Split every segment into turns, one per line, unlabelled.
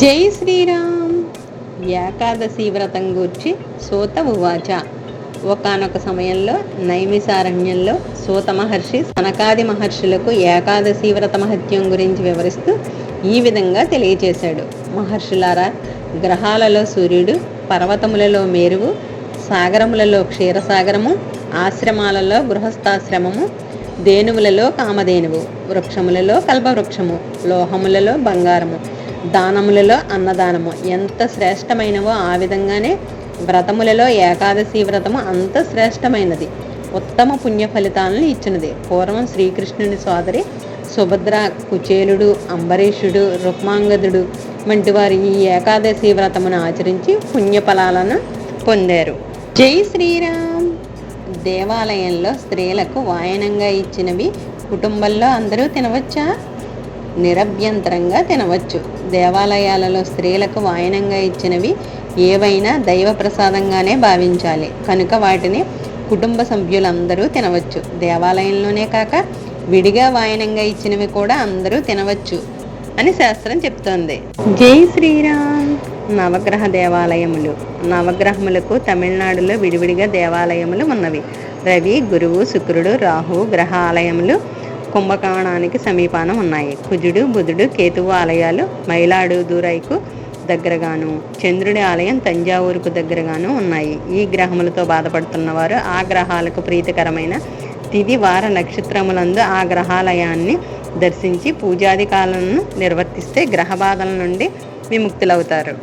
జై శ్రీరామ్. ఏకాదశి వ్రతం గూర్చి సూత ఉవాచ. ఒకనొక సమయంలో నైమిసారణ్యంలో సూత మహర్షి సనకాది మహర్షులకు ఏకాదశి వ్రత మహత్యం గురించి వివరిస్తూ ఈ విధంగా తెలియచేశాడు. మహర్షులారా గ్రహాలలో సూర్యుడు పర్వతములలో మేరువు సాగరములలో క్షీరసాగరము ఆశ్రమాలలో గృహస్థాశ్రమము దేనువులలో కామధేనువు వృక్షములలో కల్పవృక్షము లోహములలో బంగారము దానములలో అన్నదానము. ఎంత శ్రేష్టమైనవో ఆ విధంగానే వ్రతములలో ఏకాదశి వ్రతము అంత శ్రేష్టమైనది. ఉత్తమ పుణ్య ఫలితాలను ఇచ్చినది. పూర్వం శ్రీకృష్ణుని సోదరి సుభద్ర కుచేలుడు అంబరీషుడు రుక్మాంగదుడు వంటి వారు ఈ ఏకాదశి వ్రతమును ఆచరించి పుణ్యఫలాలను పొందారు. జై శ్రీరామ్! దేవాలయంలో స్త్రీలకు వాయనంగా ఇచ్చినవి కుటుంబంలో అందరూ తినవచ్చా? నిరభ్యంతరంగా తినవచ్చు. దేవాలయాలలో స్త్రీలకు వాయనంగా ఇచ్చినవి ఏవైనా దైవ ప్రసాదంగానే భావించాలి. కనుక వాటిని కుటుంబ సభ్యులందరూ తినవచ్చు. దేవాలయంలోనే కాక విడిగా వాయనంగా ఇచ్చినవి కూడా అందరూ తినవచ్చు అని శాస్త్రం చెప్తోంది. జై శ్రీరామ్! నవగ్రహ దేవాలయములు. నవగ్రహములకు తమిళనాడులో విడివిడిగా దేవాలయములు ఉన్నవి. రవి గురువు శుక్రుడు రాహు గ్రహ ఆలయములు కుంభకోణానికి సమీపాన ఉన్నాయి. కుజుడు బుధుడు కేతువు ఆలయాలు మైలాడుదూరైకు దగ్గరగాను చంద్రుడి ఆలయం తంజావూరుకు దగ్గరగాను ఉన్నాయి. ఈ గ్రహములతో బాధపడుతున్న వారు ఆ గ్రహాలకు ప్రీతికరమైన తిది వార నక్షత్రములందు ఆ గ్రహాలయాన్ని దర్శించి పూజాధికాలను నిర్వర్తిస్తే గ్రహ బాధల నుండి విముక్తులవుతారు.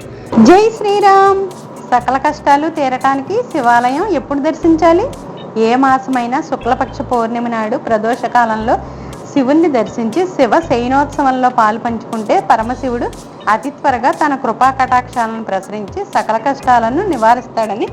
జై శ్రీరామ్! సకల కష్టాలు తీరటానికి శివాలయం ఎప్పుడు దర్శించాలి? ఏ మాసమైనా శుక్లపక్ష పౌర్ణమి నాడు ప్రదోష కాలంలో శివుణ్ణి దర్శించి శివ శయనోత్సవంలో పాలు పంచుకుంటే పరమశివుడు అతి త్వరగా తన కృపా కటాక్షాలను ప్రసరించి సకల కష్టాలను నివారిస్తాడని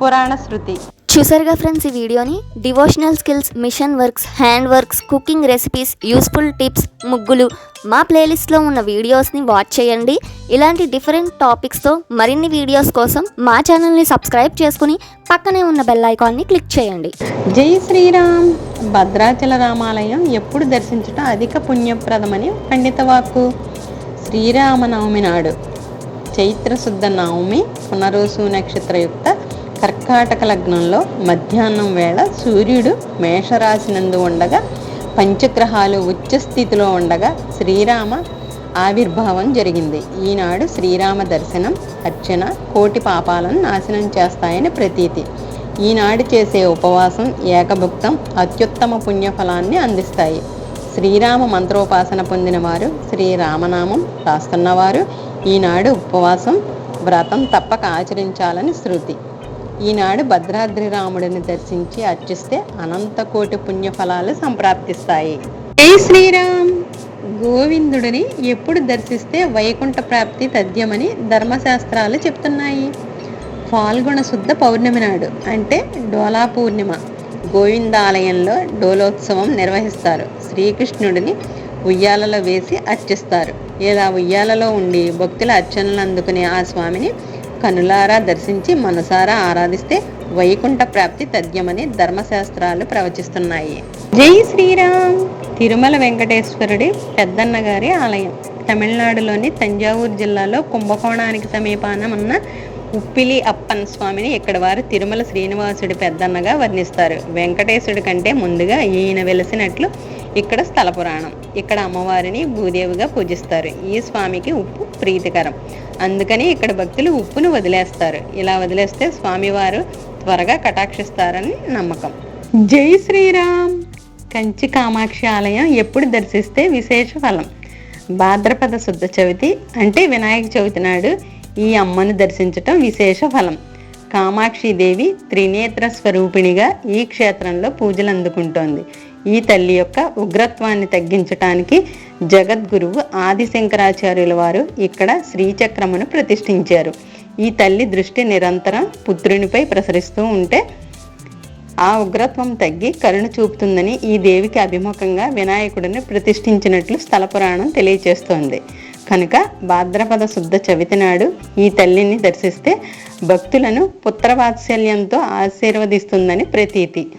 పురాణ శృతి.
చూసారుగా ఫ్రెండ్స్ ఈ వీడియోని? Devotional skills machine works hand works cooking recipes useful tips ముగ్గులు. మా ప్లేలిస్ట్లో ఉన్న వీడియోస్ని వాచ్ చేయండి. ఇలాంటి డిఫరెంట్ టాపిక్స్తో మరిన్ని వీడియోస్ కోసం మా ఛానల్ని సబ్స్క్రైబ్ చేసుకుని పక్కనే ఉన్న బెల్ ఐకాన్ని క్లిక్ చేయండి.
జై శ్రీరామ్. భద్రాచల రామాలయం ఎప్పుడు దర్శించటం అధిక పుణ్యప్రదమని పండిత వాక్కు. శ్రీరామనవమి నాడు చైత్రశుద్ధ నవమి పునరోసు నక్షత్రయుక్త కర్కాటక లగ్నంలో మధ్యాహ్నం వేళ సూర్యుడు మేషరాశినందు ఉండగా పంచగ్రహాలు ఉచ్చస్థితిలో ఉండగా శ్రీరామ ఆవిర్భావం జరిగింది. ఈనాడు శ్రీరామ దర్శనం అర్చన కోటి పాపాలను నాశనం చేస్తాయని ప్రతీతి. ఈనాడు చేసే ఉపవాసం ఏకభుక్తం అత్యుత్తమ పుణ్యఫలాన్ని అందిస్తాయి. శ్రీరామ మంత్రోపాసన పొందిన వారు శ్రీరామనామం రాస్తున్నవారు ఈనాడు ఉపవాసం వ్రతం తప్పక ఆచరించాలని శృతి. ఈనాడు భద్రాద్రి రాముడిని దర్శించి అర్చిస్తే అనంత కోటి పుణ్యఫలాలు సంప్రాప్తిస్తాయి. జై శ్రీరామ్! గోవిందుడిని ఎప్పుడు దర్శిస్తే వైకుంఠ ప్రాప్తి తథ్యమని ధర్మశాస్త్రాలు చెప్తున్నాయి. ఫాల్గుణ శుద్ధ పౌర్ణమి నాడు అంటే డోలా పూర్ణిమ గోవిందాలయంలో డోలోత్సవం నిర్వహిస్తారు. శ్రీకృష్ణుడిని ఉయ్యాలలో వేసి అర్చిస్తారు. ఇలా ఉయ్యాలలో ఉండి భక్తుల అర్చనలు అందుకునే ఆ స్వామిని కనులారా దర్శించి మనసారా ఆరాధిస్తే వైకుంఠ ప్రాప్తి తథ్యమని ధర్మశాస్త్రాలు ప్రవచిస్తున్నాయి. జై శ్రీరామ్. తిరుమల వెంకటేశ్వరుడి పెద్దన్న గారి ఆలయం. తమిళనాడులోని తంజావూరు జిల్లాలో కుంభకోణానికి సమీపాన ఉన్న ఉప్పిలి అప్పన్ స్వామిని ఇక్కడ వారు తిరుమల శ్రీనివాసుడి పెద్దన్నగా వర్ణిస్తారు. వెంకటేశుడి కంటే ముందుగా ఈయన వెలిసినట్లు ఇక్కడ స్థల పురాణం. ఇక్కడ అమ్మవారిని భూదేవిగా పూజిస్తారు. ఈ స్వామికి ఉప్పు ప్రీతికరం. అందుకని ఇక్కడ భక్తులు ఉప్పును వదిలేస్తారు. ఇలా వదిలేస్తే స్వామివారు త్వరగా కటాక్షిస్తారని నమ్మకం. జై శ్రీరామ్! కంచి కామాక్షి ఆలయం ఎప్పుడు దర్శిస్తే విశేష ఫలం. భాద్రపద శుద్ధ చవితి అంటే వినాయక చవితి నాడు ఈ అమ్మను దర్శించటం విశేష ఫలం. కామాక్షిదేవి త్రినేత్ర స్వరూపిణిగా ఈ క్షేత్రంలో పూజలు అందుకుంటోంది ఈ తల్లి యొక్క ఉగ్రత్వాన్ని తగ్గించటానికి జగద్గురువు ఆదిశంకరాచార్యుల వారు ఇక్కడ శ్రీచక్రమును ప్రతిష్ఠించారు. ఈ తల్లి దృష్టి నిరంతరం పుత్రునిపై ప్రసరిస్తూ ఉంటే ఆ ఉగ్రత్వం తగ్గి కరుణ చూపుతుందని ఈ దేవికి అభిముఖంగా వినాయకుడిని ప్రతిష్ఠించినట్లు స్థల పురాణం తెలియచేస్తోంది. కనుక భాద్రపద శుద్ధ చవితి నాడు ఈ తల్లిని దర్శిస్తే భక్తులను పుత్రవాత్సల్యంతో ఆశీర్వదిస్తుందని ప్రతీతి.